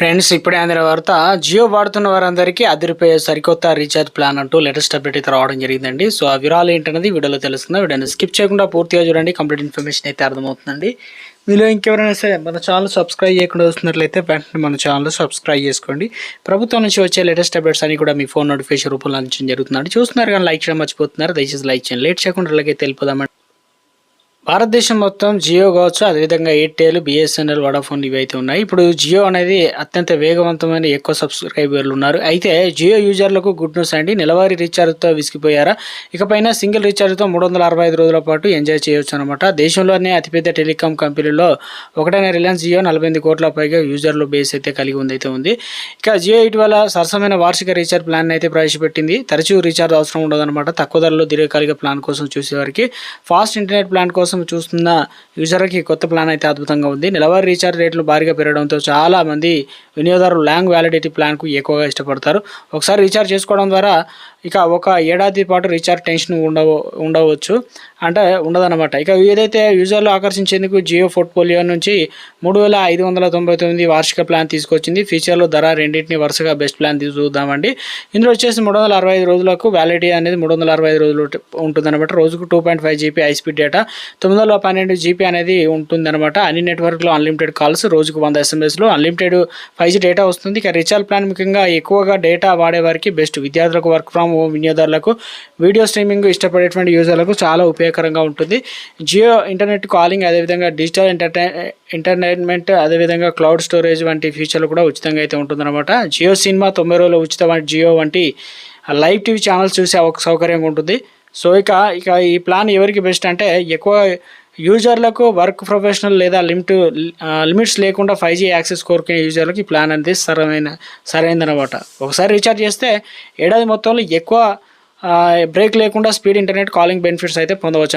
Friends ఇప్పుడే అందిన వార్త జియో వాడుతున్న వారందరికీ అదిరిపోయే సరికొత్త రీఛార్జ్ ప్లాన్ అంటూ లేటెస్ట్ అప్డేట్ అయితే రావడం జరిగిందండి. సో ఆ వివరాలు ఏంటనేది వీడియోలో తెలుస్తుంది. వీడియోని స్కిప్ చేయకుండా పూర్తిగా చూడండి. కంప్లీట్ ఇన్ఫర్మేషన్ అయితే అర్థమవుతుందండి. మీలో ఇంకెవరైనా సరే మన ఛానల్ సబ్స్క్రైబ్ చేయకుండా వస్తున్నట్లయితే వెంటనే మన ఛానల్ సబ్స్క్రైబ్ చేసుకోండి. ప్రభుత్వం నుంచి వచ్చే లేటెస్ట్ అప్డేట్స్ అన్ని కూడా మీ ఫోన్ నోటిఫికేషన్ రూపంలో అందించడం జరుగుతుందండి. చూస్తున్నారు కానీ లైక్ చేయడం మర్చిపోతున్నారు. దయచేసి లైక్ చేయండి. లేట్ చేయకుండా అలాగే తెలిపోదామండి భారతదేశం మొత్తం జియో కావచ్చు అదేవిధంగా ఎయిర్టెల్ బిఎస్ఎన్ఎల్ వడాఫోన్ ఇవి అయితే ఉన్నాయి. ఇప్పుడు జియో అనేది అత్యంత వేగవంతమైన ఎక్కువ సబ్స్క్రైబర్లు ఉన్నారు. అయితే జియో యూజర్లకు గుడ్ న్యూస్ అండి. నెలవారీ రీఛార్జ్తో విసిగిపోయారా? ఇకపైన సింగిల్ రీఛార్జ్తో మూడు వందల అరవై ఐదు రోజుల పాటు ఎంజాయ్ చేయొచ్చు అనమాట దేశంలోనే అతిపెద్ద టెలికాం కంపెనీలో ఒకటైన రిలయన్స్ జియో నలభై ఎనిమిది కోట్ల పైగా యూజర్లు బేస్ అయితే కలిగి ఉంది అయితే ఉంది. ఇక జియో ఇటీవల సరసమైన వార్షిక రీఛార్జ్ ప్లాన్ అయితే ప్రవేశపెట్టింది. తరచూ రీఛార్జ్ అవసరం ఉండదన్నమాట. తక్కువ ధరలో దీర్ఘకాలిక ప్లాన్ కోసం చూసేవారికి ఫాస్ట్ ఇంటర్నెట్ ప్లాన్ కోసం చూస్తున్న యూజర్కి కొత్త ప్లాన్ అయితే అద్భుతంగా ఉంది. నెలవారీ రీఛార్జ్ రేట్లు భారీగా పెరగడంతో చాలా మంది వినియోగదారులు లాంగ్ వ్యాలిడిటీ ప్లాన్కు ఎక్కువగా ఇష్టపడతారు. ఒకసారి రీఛార్జ్ చేసుకోవడం ద్వారా ఇక ఒక ఏడాది పాటు రీఛార్జ్ టెన్షన్ ఉండవ ఉండవచ్చు. అంటే ఉండదన్నమాట. ఇక ఏదైతే యూజర్లు ఆకర్షించేందుకు జియో పోర్ట్ఫోలియో నుంచి మూడు వేల ఐదు వందల తొంభై తొమ్మిది వార్షిక ప్లాన్ తీసుకొచ్చింది. ఫీచర్లు ధర రెండింటిని వరుసగా బెస్ట్ ప్లాన్ తీసి చూద్దామండి. ఇందులో వచ్చేసి మూడు వందల అరవై ఐదు రోజులకు వ్యాలిడిటీ అనేది మూడు వందల అరవై ఐదు రోజులు ఉంటుందన్నమాట. రోజుకు two point five GB high speed data తొమ్మిది వందల పన్నెండు జీబీ అనేది ఉంటుందన్నమాట. అన్ని నెట్వర్క్లో అన్లిమిటెడ్ కాల్స్ రోజుకు వంద ఎస్ఎంఎస్లు అన్లిమిటెడ్ ఫైవ్ జీ డేటా వస్తుంది. ఇక రీఛార్జ్ ప్లాన్ ముఖ్యంగా ఎక్కువగా డేటా వాడేవారికి బెస్ట్ విద్యార్థులకు వర్క్ ఫ్రమ్ హోమ్ వినియోగదారులకు వీడియో స్ట్రీమింగ్ ఇష్టపడేటువంటి యూజర్లకు చాలా ఉపయోగకరంగా ఉంటుంది. జియో ఇంటర్నెట్ కాలింగ్ అదేవిధంగా డిజిటల్ ఎంటర్టై ఎంటర్టైన్మెంట్ అదేవిధంగా క్లౌడ్ స్టోరేజ్ వంటి ఫీచర్లు కూడా ఉచితంగా అయితే ఉంటుందన్నమాట. జియో సినిమా తొంభై రోజులు ఉచిత జియో వంటి లైవ్ టీవీ ఛానల్స్ చూసే ఒక సౌకర్యంగా ఉంటుంది. సో ఇక ఇక ఈ ప్లాన్ ఎవరికి బెస్ట్ అంటే ఎక్కువ యూజర్లకు వర్క్ ప్రొఫెషనల్ లేదా లిమిట్ లిమిట్స్ లేకుండా ఫైవ్ జీ యాక్సెస్ కోరుకునే యూజర్లకు ఈ ప్లాన్ అనేది సరైన సరైనదనమాట ఒకసారి రీఛార్జ్ చేస్తే ఏడాది మొత్తంలో ఎక్కువ బ్రేక్ లేకుండా స్పీడ్ ఇంటర్నెట్ కాలింగ్ బెనిఫిట్స్ అయితే పొందవచ్చు.